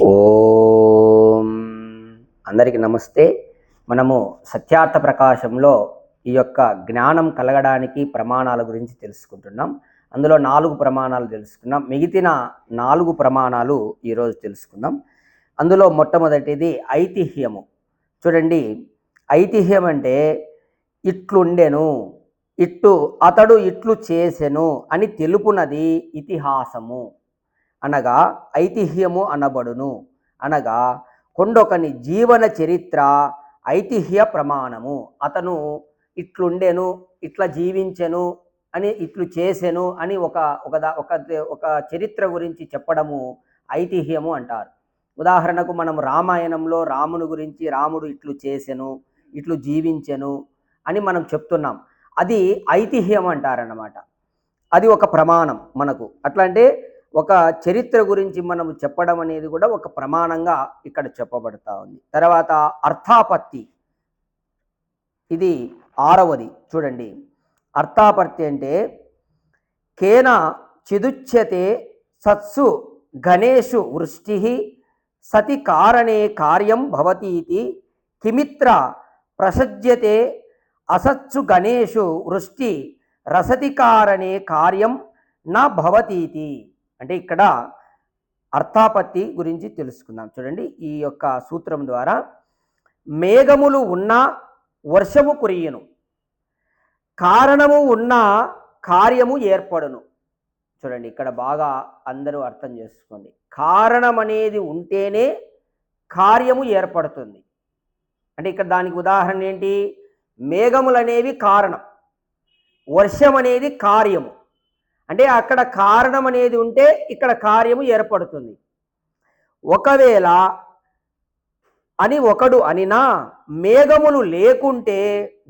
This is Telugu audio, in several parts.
ఓం. అందరికీ నమస్తే. మనము సత్యార్థ ప్రకాశంలో ఈ యొక్క జ్ఞానం కలగడానికి ప్రమాణాల గురించి తెలుసుకుంటున్నాం. అందులో నాలుగు ప్రమాణాలు తెలుసుకున్నాం. మిగిలిన నాలుగు ప్రమాణాలు ఈరోజు తెలుసుకుందాం. అందులో మొట్టమొదటిది ఐతిహ్యము. చూడండి ఐతిహ్యం అంటే ఇట్లుండెను ఇట్టు అతడు ఇట్లు చేసెను అని తెలుపునది ఇతిహాసము. అనగా ఐతిహ్యము అనబడును. అనగా కొండొకని జీవన చరిత్ర ఐతిహ్య ప్రమాణము. అతను ఇట్లుండెను ఇట్లా జీవించెను అని ఇట్లు చేసెను అని ఒక ఒక ఒక ఒక చరిత్ర గురించి చెప్పడము ఐతిహ్యము అంటారు. ఉదాహరణకు మనం రామాయణంలో రాముని గురించి రాముడు ఇట్లు చేసెను ఇట్లు జీవించెను అని మనం చెప్తున్నాం. అది ఐతిహ్యం అంటారన్నమాట. అది ఒక ప్రమాణం మనకు. అట్లా అంటే ఒక చరిత్ర గురించి మనం చెప్పడం అనేది కూడా ఒక ప్రమాణంగా ఇక్కడ చెప్పబడతా ఉంది. తర్వాత అర్థాపత్తి. ఇది ఆరవది. చూడండి. అర్థాపత్తి అంటే కేన చిదుచ్యతే సత్సు గణేషు వృష్టి సతి కారణే కార్యం భవతీతి కిమిత్ర ప్రసజ్యతే అసత్సు గణేషు వృష్టి రసతి కారణే కార్యం నా భవతీతి. అంటే ఇక్కడ అర్థాపత్తి గురించి తెలుసుకుందాం. చూడండి ఈ యొక్క సూత్రం ద్వారా మేఘములు ఉన్నా వర్షము కురియను కారణము ఉన్నా కార్యము ఏర్పడును. చూడండి ఇక్కడ బాగా అందరూ అర్థం చేసుకోండి. కారణం అనేది ఉంటేనే కార్యము ఏర్పడుతుంది. అంటే ఇక్కడ దానికి ఉదాహరణ ఏంటి? మేఘములు అనేవి కారణం వర్షం అనేది కార్యము. అంటే అక్కడ కారణం అనేది ఉంటే ఇక్కడ కార్యము ఏర్పడుతుంది. ఒకవేళ అని ఒకడు అనినా మేఘములు లేకుంటే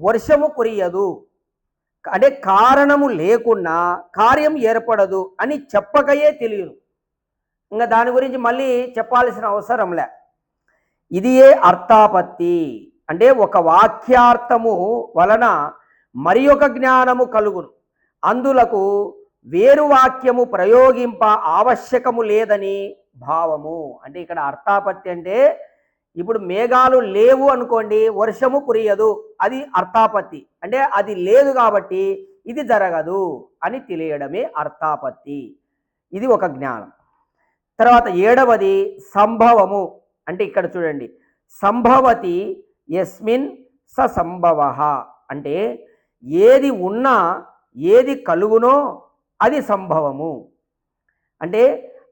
వర్షము కురియదు. అంటే కారణము లేకున్నా కార్యం ఏర్పడదు అని చెప్పకయే తెలియదు. ఇంకా దాని గురించి మళ్ళీ చెప్పాల్సిన అవసరంలే ఇది ఏ అర్థాపత్తి. అంటే ఒక వాక్యార్థము వలన మరి ఒక జ్ఞానము కలుగును. అందులకు వేరు వాక్యము ప్రయోగింప ఆవశ్యకము లేదని భావము. అంటే ఇక్కడ అర్థాపత్తి అంటే ఇప్పుడు మేఘాలు లేవు అనుకోండి వర్షము కురియదు అది అర్థాపత్తి. అంటే అది లేదు కాబట్టి ఇది జరగదు అని తెలియడమే అర్థాపత్తి. ఇది ఒక జ్ఞానం. తర్వాత ఏడవది సంభవము. అంటే ఇక్కడ చూడండి సంభవతి యస్మిన్ స సంభవ. అంటే ఏది ఉన్నా ఏది కలుగునో అది సంభవము. అంటే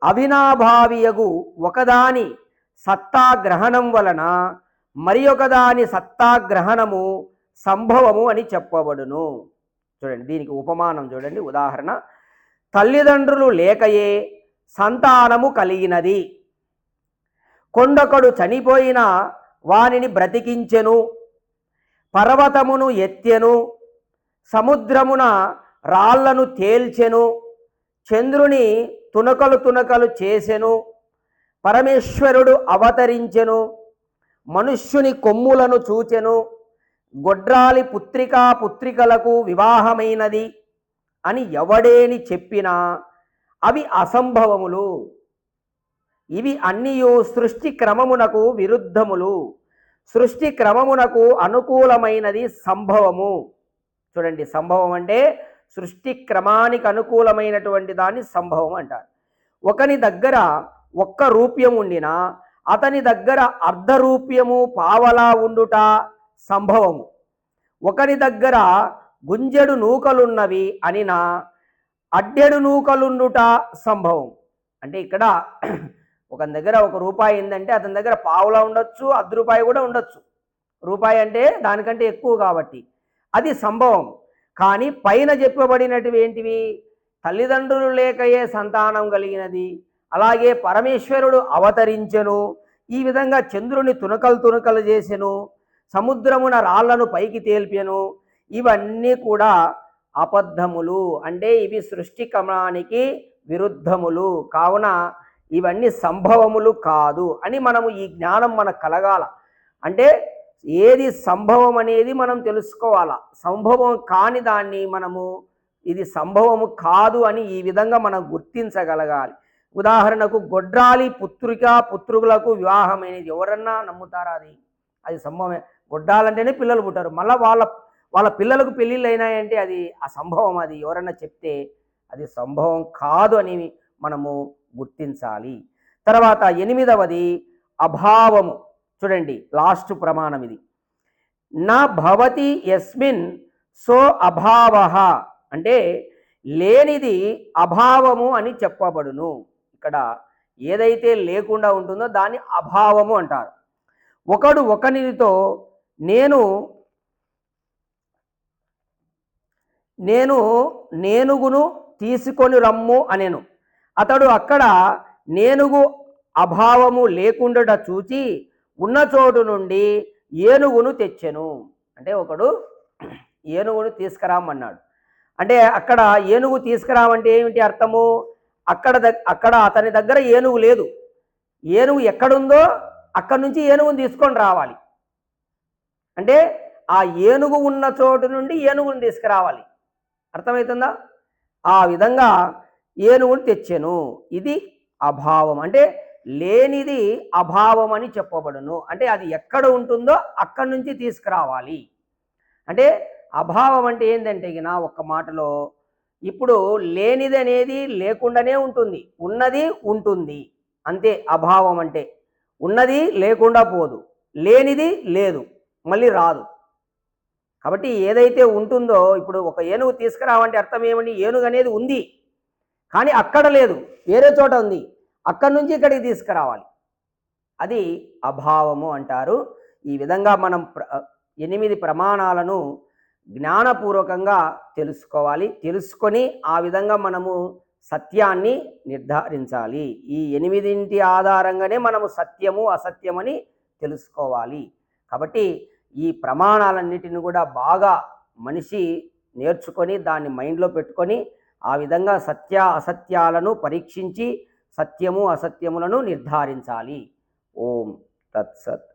అవినాభావియగు ఒకదాని సత్తాగ్రహణం వలన మరి ఒకదాని సత్తాగ్రహణము సంభవము అని చెప్పబడును. చూడండి దీనికి ఉపమానం చూడండి. ఉదాహరణ తల్లిదండ్రులు లేకయే సంతానము కలిగినది. కొండొకడు చనిపోయిన వానిని బ్రతికించెను పర్వతమును ఎత్తెను సముద్రమున రాళ్ళను తేల్చెను చంద్రుని తునకలు తునకలు చేసెను పరమేశ్వరుడు అవతరించెను మనుష్యుని కొమ్ములను చూచెను గొడ్రాలి పుత్రికా పుత్రికలకు వివాహమైనది అని ఎవడేని చెప్పినా అవి అసంభవములు. ఇవి అన్నియు సృష్టి క్రమమునకు విరుద్ధములు. సృష్టి క్రమమునకు అనుకూలమైనది సంభవము. చూడండి సంభవం అంటే సృష్టి క్రమానికి అనుకూలమైనటువంటి దాన్ని సంభవం అంటారు. ఒకని దగ్గర ఒక్క రూప్యం ఉండినా అతని దగ్గర అర్ధరూప్యము పావలా ఉండుట సంభవము. ఒకని దగ్గర గుంజెడు నూకలున్నవి అనినా అడ్డెడు నూకలుండుట సంభవం అంటే ఇక్కడ ఒకని దగ్గర ఒక రూపాయి ఏంటంటే అతని దగ్గర పావులా ఉండొచ్చు అర్ధ రూపాయి కూడా ఉండొచ్చు. రూపాయి అంటే దానికంటే ఎక్కువ కాబట్టి అది సంభవం కానీ పైన చెప్పబడినటువంటివి తల్లిదండ్రులు లేకయే సంతానం కలిగినది. అలాగే పరమేశ్వరుడు అవతరించెను. ఈ విధంగా చంద్రుని తునకలు తునకలు చేసెను. సముద్రమున రాళ్ళను పైకి తేల్పెను. ఇవన్నీ కూడా అబద్ధములు. అంటే ఇవి సృష్టి క్రమానికి విరుద్ధములు. కావున ఇవన్నీ సంభవములు కాదు అని మనము ఈ జ్ఞానం మనకు కలగాల. అంటే ఏది సంభవం అనేది మనం తెలుసుకోవాలా. సంభవం కాని దాన్ని మనము ఇది సంభవము కాదు అని ఈ విధంగా మనం గుర్తించగలగాలి. ఉదాహరణకు గొడ్రాలి పుత్రిక పుత్రులకు వివాహమైనది ఎవరన్నా నమ్ముతారా అది? అది సంభవమే. గొడ్రాలంటేనే పిల్లలు పుట్టారు. మళ్ళీ వాళ్ళ వాళ్ళ పిల్లలకు పెళ్ళిళ్ళు అయినాయంటే అది ఆ సంభవం అది. ఎవరన్నా చెప్తే అది సంభవం కాదు అని మనము గుర్తించాలి. తర్వాత ఎనిమిదవది అభావము. చూడండి లాస్ట్ ప్రమాణం ఇది. నా భవతి యస్మిన్ సో అభావ. అంటే లేనిది అభావము అని చెప్పబడును. ఇక్కడ ఏదైతే లేకుండా ఉంటుందో దాన్ని అభావము అంటారు. ఒకడు ఒకనితో నేను నేను నేనుగును తీసుకొని రమ్ము అనేను. అతడు అక్కడ నేనుగు అభావము లేకుండా చూచి ఉన్న చోటు నుండి ఏనుగును తెచ్చెను. అంటే ఒకడు ఏనుగును తీసుకురామన్నాడు. అంటే అక్కడ ఏనుగు తీసుకురామంటే ఏమిటి అర్థము? అక్కడ దగ్ అక్కడ అతని దగ్గర ఏనుగు లేదు. ఏనుగు ఎక్కడుందో అక్కడి నుంచి ఏనుగును తీసుకొని రావాలి. అంటే ఆ ఏనుగు ఉన్న చోటు నుండి ఏనుగును తీసుకురావాలి. అర్థమవుతుందా? ఆ విధంగా ఏనుగును తెచ్చాను. ఇది అభావం. అంటే లేనిది అభావం అని చెప్పబడును. అంటే అది ఎక్కడ ఉంటుందో అక్కడి నుంచి తీసుకురావాలి. అంటే అభావం అంటే ఏంటంటే నా ఒక్క మాటలో ఇప్పుడు లేనిది అనేది లేకుండానే ఉంటుంది. ఉన్నది ఉంటుంది. అంతే అభావం అంటే. ఉన్నది లేకుండా పోదు. లేనిది లేదు. మళ్ళీ రాదు. కాబట్టి ఏదైతే ఉంటుందో ఇప్పుడు ఒక ఏనుగు తీసుకురావంటే అర్థం ఏమని ఏనుగు అనేది ఉంది. కానీ అక్కడ లేదు. వేరే చోట ఉంది. అక్కడి నుంచి ఇక్కడికి తీసుకురావాలి. అది అభావము అంటారు. ఈ విధంగా మనం ప్ర ఎనిమిది ప్రమాణాలను జ్ఞానపూర్వకంగా తెలుసుకోవాలి. తెలుసుకొని ఆ విధంగా మనము సత్యాన్ని నిర్ధారించాలి. ఈ ఎనిమిదింటి ఆధారంగానే మనము సత్యము అసత్యమని తెలుసుకోవాలి. కాబట్టి ఈ ప్రమాణాలన్నిటిని కూడా బాగా మనిషి నేర్చుకొని దాన్ని మైండ్లో పెట్టుకొని ఆ విధంగా సత్య అసత్యాలను పరీక్షించి సత్యము అసత్యములను నిర్ధారించాలి. ఓం తత్సత్.